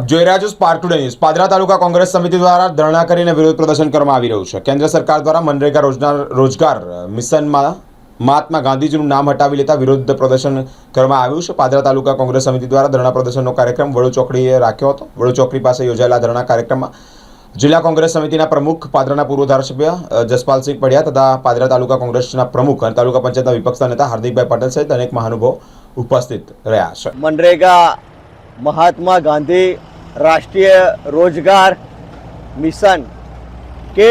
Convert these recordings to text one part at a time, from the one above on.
આપ જોઈ રહ્યા છો spark today news Padra taluka Congress સમિતિ દ્વારા ધરણા કરીને વિરોધ પ્રદર્શન કરવામાં આવી રહ્યું છે. કેન્દ્ર સરકાર દ્વારા મનરેગા રોજગાર રોજગાર, મિશનમાં મહાત્મા ગાંધીજીનું નામ હટાવી લેતા વિરોધ પ્રદર્શન કરવામાં આવ્યું છે. પાદરા તાલુકા કોંગ્રેસ સમિતિ દ્વારા ધરણા પ્રદર્શનનો કાર્યક્રમ વડુ ચોકડીએ રાખ્યો હતો. વડુ ચોકડી પાસે યોજાયેલા ધરણા કાર્યક્રમમાં જિલ્લા કોંગ્રેસ સમિતિના પ્રમુખ, પાદરાના પૂર્વ ધારાસભ્ય જસપાલસિંહ પડિયા તથા પાદરા તાલુકા કોંગ્રેસના પ્રમુખ અને તાલુકા પંચાયતના વિપક્ષના નેતા હાર્દિકભાઈ પટેલ સહિત અનેક મહાનુભાવો ઉપસ્થિત રહ્યા છે. મનરેગા મહાત્મા ગાંધી રાષ્ટ્રીય રોજગાર મિશન કે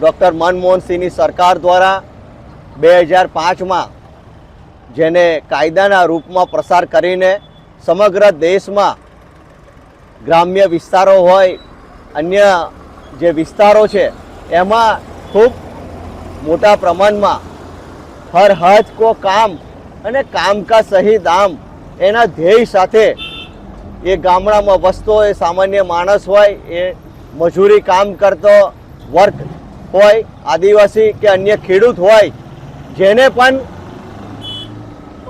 ડૉક્ટર મનમોહનસિંહની સરકાર દ્વારા બે હજાર પાંચમાં જેને કાયદાના રૂપમાં પ્રસાર કરીને સમગ્ર દેશમાં ગ્રામ્ય વિસ્તારો હોય, અન્ય જે વિસ્તારો છે, એમાં ખૂબ મોટા પ્રમાણમાં હર હજ કો કામ અને કામ કા સહી દામ એના ધ્યેય સાથે એ ગામડામાં વસતો એ સામાન્ય માણસ હોય, એ મજૂરી કામ કરતો વર્ક હોય, આદિવાસી કે અન્ય ખેડૂત હોય, જેને પણ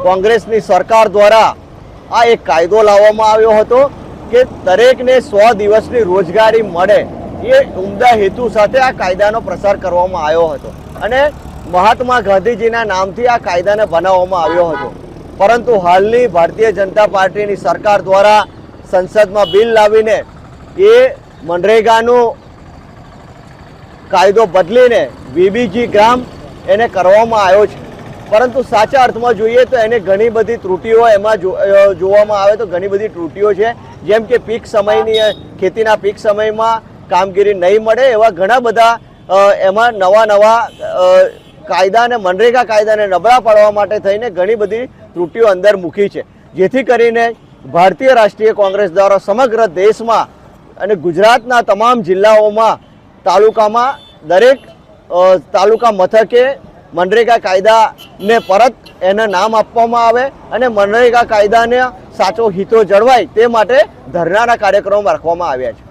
કોંગ્રેસની સરકાર દ્વારા આ એક કાયદો લાવવામાં આવ્યો હતો કે દરેકને સો દિવસની રોજગારી મળે, એ ઉમદા હેતુ સાથે આ કાયદાનો પ્રસાર કરવામાં આવ્યો હતો. અને મહાત્મા ગાંધીજીના નામથી આ કાયદાને બનાવવામાં આવ્યો હતો. પરંતુ હાલની ભારતીય જનતા પાર્ટીની સરકાર દ્વારા સંસદમાં બિલ લાવીને એ મનરેગાનું કાયદો બદલીને વીબીજી ગ્રામ એને કરવામાં આવ્યો છે. પરંતુ સાચા અર્થમાં જોઈએ તો એને ઘણી બધી ત્રુટીઓ એમાં જોવામાં આવે તો ઘણી બધી ત્રુટીઓ છે. જેમ કે પીક સમયની ખેતીના પીક સમયમાં કામગીરી નહીં મળે એવા ઘણા બધા એમાં નવા નવા કાયદાને મનરેગા કાયદાને નબળા પાડવા માટે થઈને ઘણી બધી ત્રુટીઓ અંદર મૂકી છે. જેથી કરીને ભારતીય રાષ્ટ્રીય કોંગ્રેસ દ્વારા સમગ્ર દેશમાં અને ગુજરાતના તમામ જિલ્લાઓમાં તાલુકામાં દરેક તાલુકા મથકે મનરેગા કાયદાને પરત એને નામ આપવામાં આવે અને મનરેગા કાયદાને સાચો હિતો જળવાય તે માટે ધરણાના કાર્યક્રમો રાખવામાં આવ્યા છે.